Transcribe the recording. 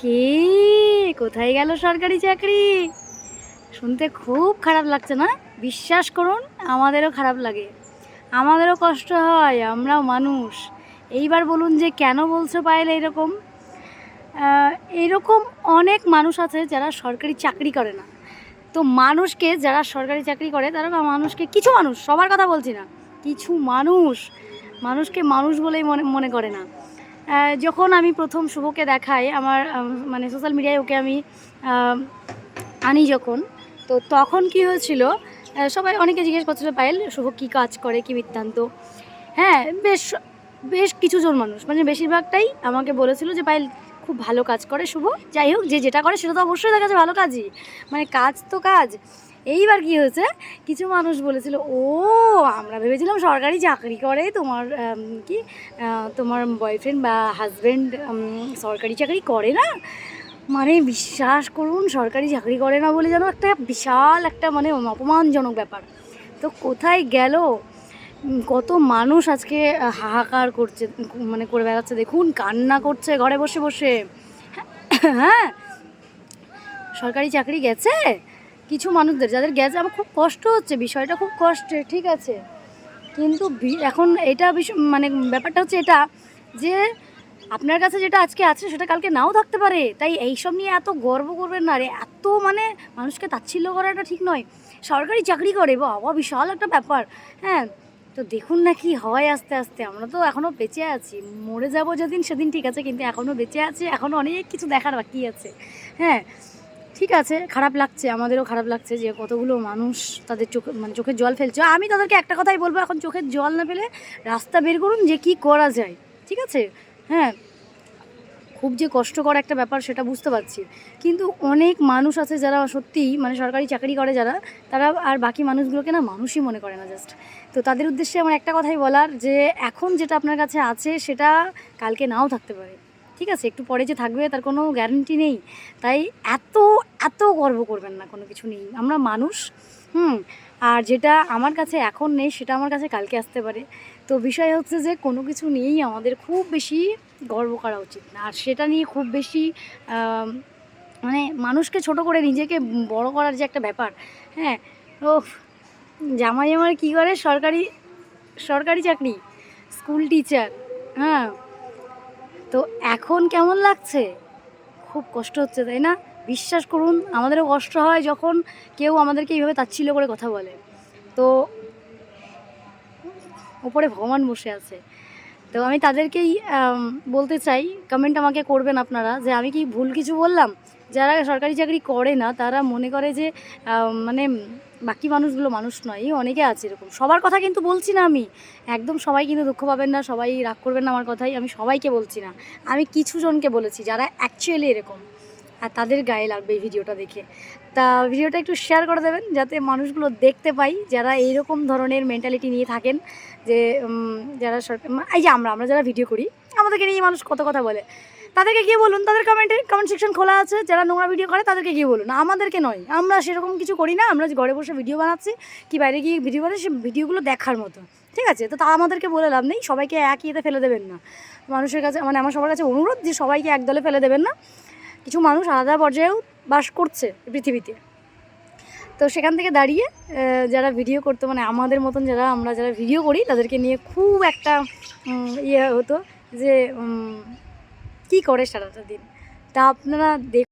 কে? কোথায় গেল সরকারি চাকরি? শুনতে খুব খারাপ লাগছে না? বিশ্বাস করুন আমাদেরও খারাপ লাগে। আমাদেরও কষ্ট হয় আমরাও মানুষ। এইবার বলুন যে কেন বলছো পায়েল এইরকম আহ, এইরকম অনেক মানুষ আছে যারা সরকারি চাকরি করে না। তো মানুষকে যারা সরকারি চাকরি করে তারা মানুষকে কিছু মানুষ সবার কথা বলছি না কিছু মানুষ। মানুষকে মানুষ বলেই মনে মনে করে না। যখন আমি প্রথম শুভকে দেখাই, আমার মানে সোশ্যাল মিডিয়ায় ওকে আমি আনি যখন, তো তখন কি হয়েছিল সবাই অনেকে জিজ্ঞেস করছিল পায়েল, শুভ কী কাজ করে? কী বৃত্তান্ত? হ্যাঁ বেশ বেশ কিছুজন মানুষ মানে বেশিরভাগটাই আমাকে বলেছিল যে, পায়েল, খুব ভালো কাজ করে শুভ। যাই হোক, যে যেটা করে সেটা তো অবশ্যই দেখা যাচ্ছে ভালো কাজই। মানে কাজ তো কাজ এইবার কি হয়েছে? কিছু মানুষ বলেছিল, ও, আমরা ভেবেছিলাম সরকারি চাকরি করে তোমার কি তোমার বয়ফ্রেন্ড বা হাজব্যান্ড সরকারি চাকরি করে না? মানে বিশ্বাস করুন, সরকারি চাকরি করে না বলে যেন একটা বিশাল একটা মানে অপমানজনক ব্যাপার। তো কোথায় গেল? কত মানুষ আজকে হাহাকার করছে মানে করে বেড়াচ্ছে। দেখুন, কান্না করছে ঘরে বসে বসে। হ্যাঁ। সরকারি চাকরি গেছে? কিছু মানুষদের, যাদের গেছে আমার খুব কষ্ট হচ্ছে, বিষয়টা খুব কষ্টের ঠিক আছে? কিন্তু এখন এটা মানে ব্যাপারটা হচ্ছে এটা যে আপনার কাছে যেটা আজকে আছে, সেটা কালকে নাও থাকতে পারে। তাই এইসব নিয়ে এত গর্ব করবেন না রে, এত মানে মানুষকে তাচ্ছিল্য করাটা ঠিক নয়। সরকারি চাকরি করে, বাবা, বিশাল একটা ব্যাপার হ্যাঁ? তো দেখুন না কি হয় আস্তে আস্তে, আমরা তো এখনও বেঁচে আছি। মরে যাব যেদিন, সেদিন ঠিক আছে, কিন্তু এখনও বেঁচে আছি এখনও অনেক কিছু দেখার বাকি আছে হ্যাঁ? ঠিক আছে, খারাপ লাগছে, আমাদেরও খারাপ লাগছে যে কতগুলো মানুষ তাদের চোখে মানে চোখের জল ফেলছে। আমি তাদেরকে একটা কথাই বলব, এখন চোখের জল না পেলে রাস্তা বের করুন যে কি করা যায়, ঠিক আছে? হ্যাঁ খুব যে কষ্টকর একটা ব্যাপার সেটা বুঝতে পারছি। কিন্তু অনেক মানুষ আছে যারা সত্যিই মানে সরকারি চাকরি করে যারা, তারা আর বাকি মানুষগুলোকে না মানুষই মনে করে না জাস্ট তো তাদের উদ্দেশ্যে আমার একটা কথাই বলার যে এখন যেটা আপনার কাছে আছে সেটা কালকে নাও থাকতে পারে। ঠিক আছে, একটু পরে যে থাকবে তার কোনো গ্যারান্টি নেই। তাই এত এত গর্ব করবেন না, কোনো কিছু নেই। আমরা মানুষ, হুম, আর যেটা আমার কাছে এখন নেই, সেটা আমার কাছে কালকে আসতে পারে। তো বিষয় হচ্ছে যে কোনো কিছু নিয়েই আমাদের খুব বেশি গর্ব করা উচিত না। আর সেটা নিয়ে খুব বেশি মানে মানুষকে ছোট করে নিজেকে বড় করার যে একটা ব্যাপার হ্যাঁ ও জামাই আমার কী করে? সরকারি সরকারি চাকরি, স্কুল টিচার হ্যাঁ তো এখন কেমন লাগছে? খুব কষ্ট হচ্ছে, তাই না? বিশ্বাস করুন, আমাদেরও কষ্ট হয় যখন কেউ আমাদেরকে এইভাবে তাচ্ছিল্য করে কথা বলে। তো ওপরে ভগবান বসে আছে। তো আমি তাদেরকেই বলতে চাই কমেন্ট আমাকে করবেন আপনারা যে আমি কি ভুল কিছু বললাম? যারা সরকারি চাকরি করে না, তারা মনে করে যে মানে বাকি মানুষগুলো মানুষ নয় অনেকে আছে এরকম। সবার কথা কিন্তু বলছি না আমি। একদম সবাই কিন্তু দুঃখ পাবেন না, সবাই রাগ করবেন না আমার কথাই, আমি সবাইকে বলছি না। আমি কিছু জনকে বলেছি যারা অ্যাকচুয়ালি এরকম, আর তাদের গায়ে লাগবে এই ভিডিওটা দেখে। তা ভিডিওটা একটু শেয়ার করে দেবেন, যাতে মানুষগুলো দেখতে পাই যারা এইরকম ধরনের মেন্টালিটি নিয়ে থাকেন যে যারা সরকার, এই যে আমরা আমরা যারা ভিডিও করি, আমাদেরকে নিয়ে মানুষ কত কথা বলে। তাদেরকে গিয়ে বলুন, তাদের কমেন্টে কমেন্ট সেকশন খোলা আছে, যারা নোংরা ভিডিও করে তাদেরকে গিয়ে বলুন। আমাদেরকে নয়, আমরা সেরকম কিছু করি না, আমরা ঘরে বসে ভিডিও বানাচ্ছি, কি বাইরে গিয়ে ভিডিও বানাই, সে ভিডিওগুলো দেখার মতো। ঠিক আছে? তো তা আমাদেরকে বলে লাভ নেই, সবাইকে একই ইয়েতে ফেলে দেবেন না। মানুষের কাছে মানে আমার সবার কাছে অনুরোধ যে সবাইকে এক দলে ফেলে দেবেন না। কিছু মানুষ আলাদা পর্যায়েও বাস করছে পৃথিবীতে। তো সেখান থেকে দাঁড়িয়ে যারা ভিডিও করতো মানে আমাদের মতন যারা, আমরা যারা ভিডিও করি, তাদেরকে নিয়ে খুব একটা ইয়ে হতো যে কী করে সারাটা দিন। তা আপনারা দেখ